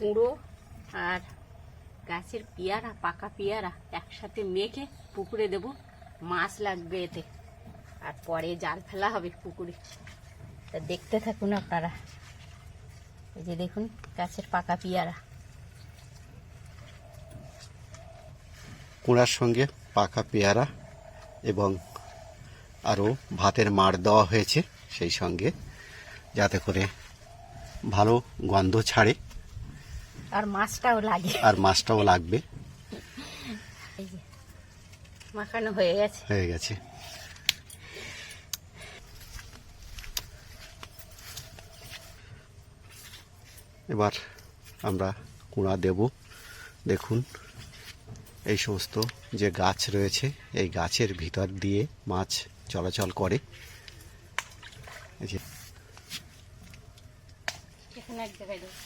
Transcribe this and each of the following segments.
কুঁড়ো আর গাছের পেয়ারা, পাকা পেয়ারা একসাথে মেখে পুকুরে দেব। মাছ লাগবে এতে। আর পরে জাল ফেলা হবে পুকুরে। তা দেখতে থাকুন আপনারা। এই যে দেখুন, গাছের পাকা পেয়ারা। কুড়ার সঙ্গে পাকা পেয়ারা এবং আরও ভাতের মাড় দেওয়া হয়েছে সেই সঙ্গে, যাতে করে ভালো গন্ধ ছাড়ে। আর মাছটাও লাগে। আর মাছটাও লাগবে। মাখানো হয়ে গেছে। হয়ে গেছে। এবার আমরা কুড়া দেব। দেখুন এই সমস্ত যে গাছ রয়েছে এই গাছের ভিতর দিয়ে মাছ চলাচল করে। এই যে এখানে এক জায়গায় দেবো।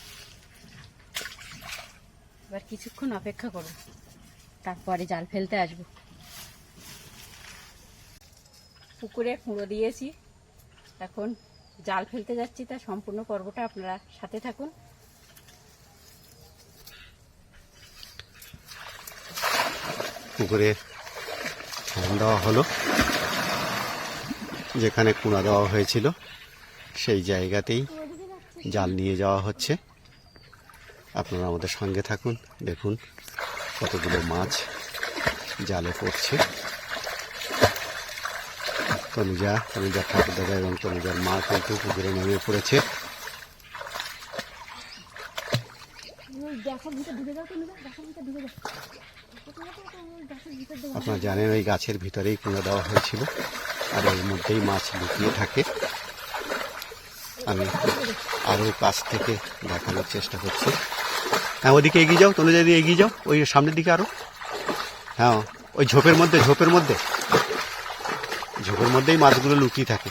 এবার কিছুক্ষণ অপেক্ষা করো। তারপরে জাল ফেলতে আসব। পুকুরে কুঁড়ো দিয়েছি। এখন জাল ফেলতে যাচ্ছি। তার সম্পূর্ণ পর্বটা আপনারা সাথে থাকুন। পুকুরে দেওয়া হলো। যেখানে কুঁড়া দেওয়া হয়েছিল, সেই জায়গাতেই জাল নিয়ে যাওয়া হচ্ছে। আপনারা আমাদের সঙ্গে থাকুন। দেখুন কতগুলো মাছ জালে পড়ছে। তনুজা তনুজা ঠাকুর দাদা এবং তনুজার মা কিন্তু পুকুরে নেমে পড়েছে। আপনারা জানেন ওই গাছের ভিতরেই কুঁড়ো দেওয়া হয়েছিল আর এর মধ্যেই মাছ লুকিয়ে থাকে। আমি আরও কাছ থেকে দেখানোর চেষ্টা করছি। হ্যাঁ ওদিকে এগিয়ে যাও তোমরা যদি এগিয়ে যাও ওই সামনের দিকে আরও। হ্যাঁ ওই ঝোপের মধ্যে ঝোপের মধ্যে। ঝোপের মধ্যেই মাছগুলো লুকিয়ে থাকে।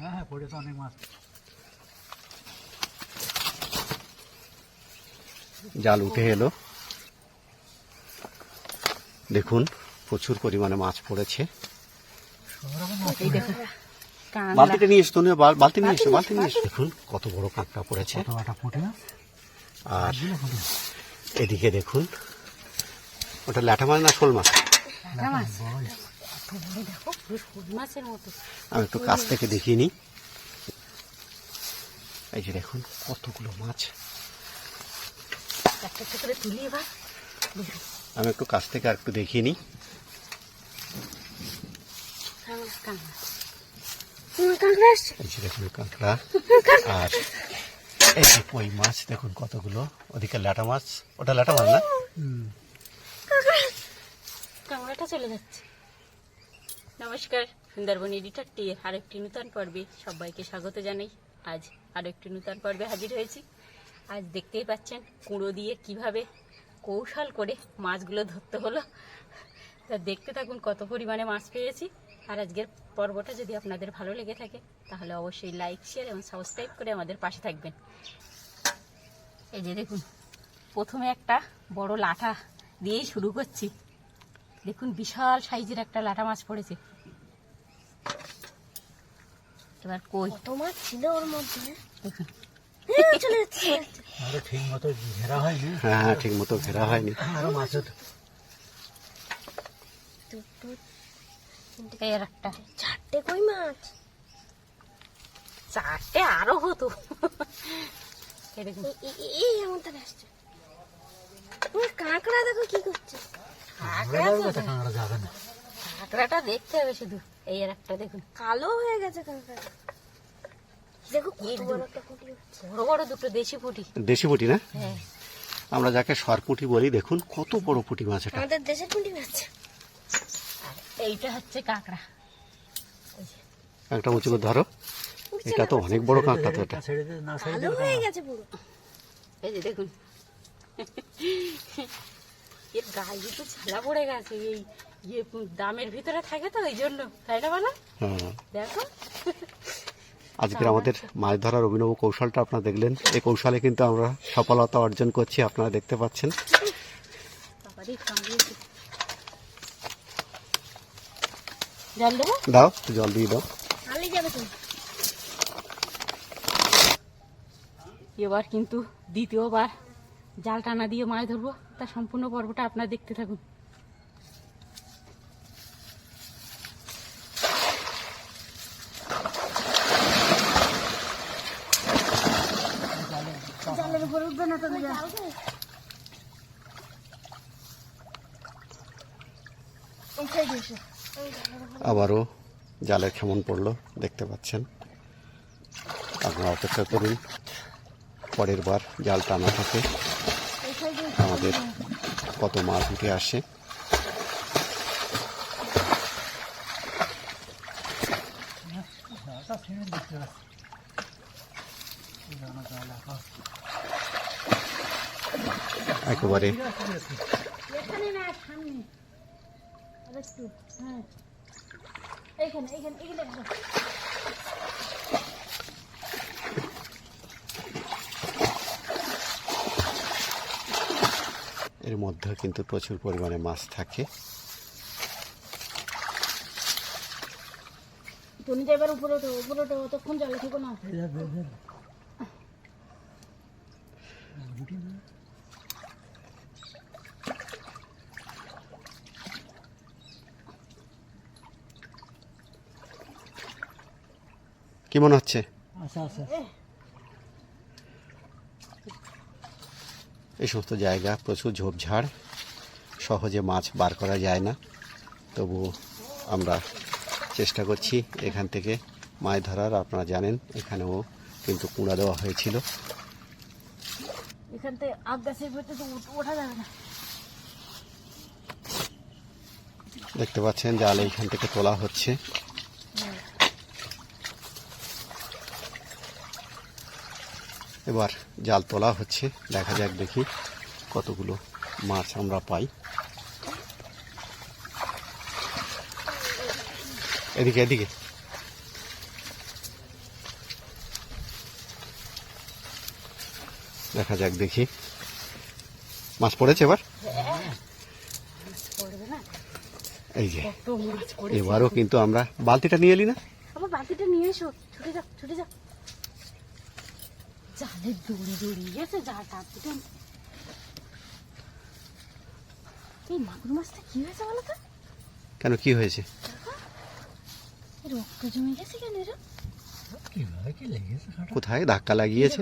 হ্যাঁ পড়েছে অনেক মাছ। জাল উঠে এলো। দেখুন প্রচুর পরিমাণে মাছ পড়েছে। দেখুন বালতিটা নিয়ে এসো বালতি নিয়ে এসো বালতি নিয়ে এসো। দেখুন কত বড় কাঁকড়া পড়েছে। আর এদিকে দেখুন ওটা ল্যাটা মাছ না শোল মাছ? আমি একটু কাছ থেকে দেখিনি এই যে দেখুন কতগুলো মাছ। একটা করে তুলি এবার আমি একটু কাছ থেকে আর একটু দেখিয়ে কাঁকড়া। কই মাছ, দেখুন কতগুলো। ওদিকে ল্যাটা মাছ। ওটা ল্যাটা মাছ না? কাঁকড়াটা চলে যাচ্ছে। নমস্কার, সুন্দরবন এডিটর টি, আরেকটি নূতন পর্বে সবাইকে স্বাগত জানাই। আজ আরেকটি নূতন পর্বে হাজির হয়েছি। আজ দেখতেই পাচ্ছেন কুঁড়ো দিয়ে কীভাবে কৌশল করে মাছগুলো ধরতে হলো। তা দেখতে থাকুন কত পরিমাণে মাছ পেয়েছি। আর আজকের পর্বটা যদি আপনাদের ভালো লেগে থাকে তাহলে অবশ্যই লাইক শেয়ার এবং সাবস্ক্রাইব করে আমাদের পাশে থাকবেন। এই যে দেখুন প্রথমে একটা বড় লাঠা দিয়েই শুরু করছি। দেখুন বিশাল সাইজের একটা লাটা মাছ পড়েছে। এবার কই? কত মাছ ছিল ওর মধ্যে? দেখুন ঠিক মতো ঘেরা হয়নি? হ্যাঁ হ্যাঁ ঠিক মতো ঘেরা হয়নি। আরও মাছ হতো। দুটো এই আর একটা। চারটে কই মাছ? চারটে আরও হতো। এই আসছে। কাঁকড়া দেখো কি করছে। কাঁকড়া যাবে না। কাঁকড়াটা দেখতে হবে শুধু। এই আর একটা দেখুন। কালো হয়ে গেছে কাঁকড়া দেখো বড় বড় বড় দুটো দেশি পুঁটি। দেশি পুঁটি না? হ্যাঁ। আমরা যাকে সরপুটি বলি দেখুন কত বড় পুঁটি মাছ এটা। আমাদের দেশের কুটি মাছ। এইটা হচ্ছে কাঁকড়া। একটা উঁচু করে ধরো এটা তো অনেক বড় কাঁকড়া তো এটা। ছেড়ে দে না ছেড়ে কালো দে হয়ে গেছে পুরো। এই যে দেখুন। এর গায়ে তো ছালা পড়ে গেছে। এই ইয়ে দামের ভিতরে থাকে তো ওই জন্য। তাই না বলো? হ্যাঁ। দেখো। আজকের আমাদের মাছ ধরার অভিনব কৌশলটা আপনারা দেখলেন। এই কৌশলে কিন্তু আমরা সফলতা অর্জন করছি আপনারা দেখতে পাচ্ছেন। দাও জল দিয়ে দাও। তো এবার কিন্তু দ্বিতীয়বার জাল টানা দিয়ে মাছ ধরবো। তার সম্পূর্ণ পর্বটা আপনারা দেখতে থাকুন জালের উপর উঠবে না তুমি যা এই সাইডে এসো আবারও জালের কেমন পড়ল, দেখতে পাচ্ছেন। আপনারা অপেক্ষা করুন, পরের বার জাল টানা থেকে আমাদের কত মাছ উঠে আসে। একেবারে হ্যাঁ। এইখানে এইখানে এইখানে এর মধ্যে কিন্তু প্রচুর পরিমাণে মাছ থাকে। টনিটা এবার উপরে ওঠো উপরে ওঠো তখন জলে থেকো না এই যা, বের, বের। রুটি না কি মনে হচ্ছে? আচ্ছা আচ্ছা। এই সমস্ত জায়গা প্রচুর ঝোপঝাড় সহজে মাছ বার করা যায় না। তবু আমরা চেষ্টা করছি এখান থেকে মাছ ধরার আপনারা জানেন এখানেও কিন্তু কুঁড়া দেওয়া হয়েছিল। এখান থেকে আগ গাছের ভেতরে তো ওঠা যাবে না। দেখতে পাচ্ছেন জাল এইখান থেকে তোলা হচ্ছে। এবার জাল তোলা হচ্ছে। দেখা যাক দেখি কতগুলো মাছ আমরা পাই। এদিকে এদিকে। দেখা যাক দেখি। মাছ পড়েছে এবার? এই যে এবারও কিন্তু আমরা বালতিটা নিয়ে এলি না? বাকিটা নিয়ে এসো। ছুটে যাও ছুটে যাও। জালের দড়ি দড়ি গেছে জাল টানতে এই মাগুর মাছটা কি হয়েছে বলো তো? কেন কি হয়েছে? রক্ত জমে গেছে কেন এরা? কীভাবে কি লেগেছে কোথায়? ধাক্কা লাগিয়েছে?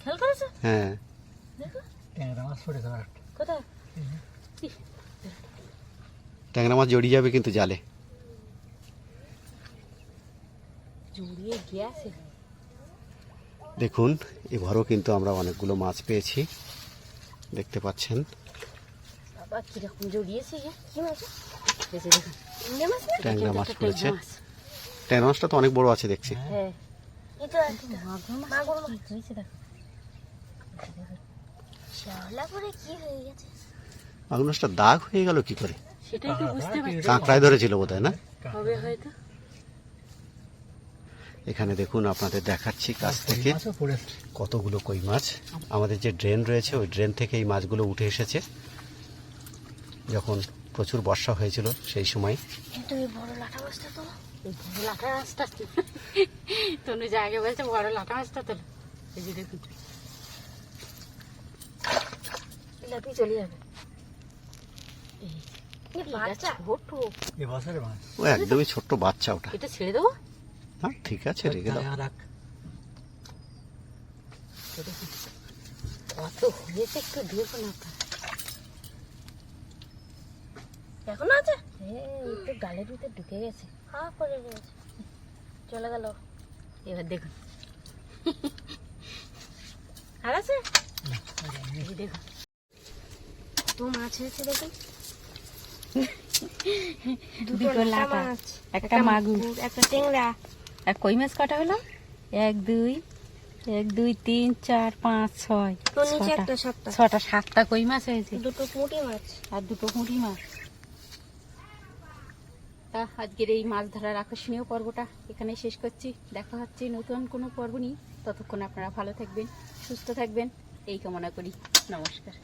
খেয়াল করেছ? হ্যাঁ। দেখো। ট্যাংরা মাছ আর কোথায়? ট্যাংরা মাছ জড়িয়ে যাবে কিন্তু জালে। জড়িয়ে গেছে। দেখুন এবারও কিন্তু আমরা অনেকগুলো মাছ পেয়েছি। দেখতে পাচ্ছেন? ট্যাংরা মাছ পড়েছে। ট্যাংরা মাছটা তো অনেক বড় আছে দেখছি। হ্যাঁ। মাগুর হয়ে মাছটা দাগ হয়ে গেল কি করে? কাঁকড়ায় ধরেছিল বোধ হয় না? হবে হয়তো। এখানে দেখুন আপনাদের দেখাচ্ছি কাছ থেকে কতগুলো কই মাছ। আমাদের যে ড্রেন রয়েছে ওই ড্রেন থেকে এই মাছগুলো উঠে এসেছে। যখন প্রচুর বর্ষা হয়েছিল সেই সময়। তনু জায়গা বলছে বড় লাটা মাছটা তোলো এই যে দেখুন। চলে যাবে। একদমই ছোট্ট বাচ্চা ওটা। এটা ছেড়ে দেবো? হ্যাঁ ঠিক আছে রেখে দাও। রাখ। কত হয়েছে একটু দেখুন আপনার এখনও আছে? হ্যাঁ একটু গালের ভিতরে ঢুকে গেছে। হ্যাঁ পড়ে গেছে। চলে গেল। এবার দেখুন আর আছে? দেখুন তো মাছ হয়েছে দেখুন দুটো লাটা একটা মাগুর। একটা টেংরা আর কই মাছ কটা হলো? এক দুই এক দুই তিন চার পাঁচ ছয়। ছটা। সাতটা। কই মাছ হয়েছে? দুটো পুঁটি মাছ। আর দুটো কুঁড়ি মাছ। তা আজকের এই মাছ ধরার আকর্ষণীয় পর্বটা এখানে শেষ করছি। দেখা হচ্ছে নতুন কোনো পর্ব নিয়ে। ততক্ষণ আপনারা ভালো থাকবেন সুস্থ থাকবেন। এই কামনা করি। নমস্কার।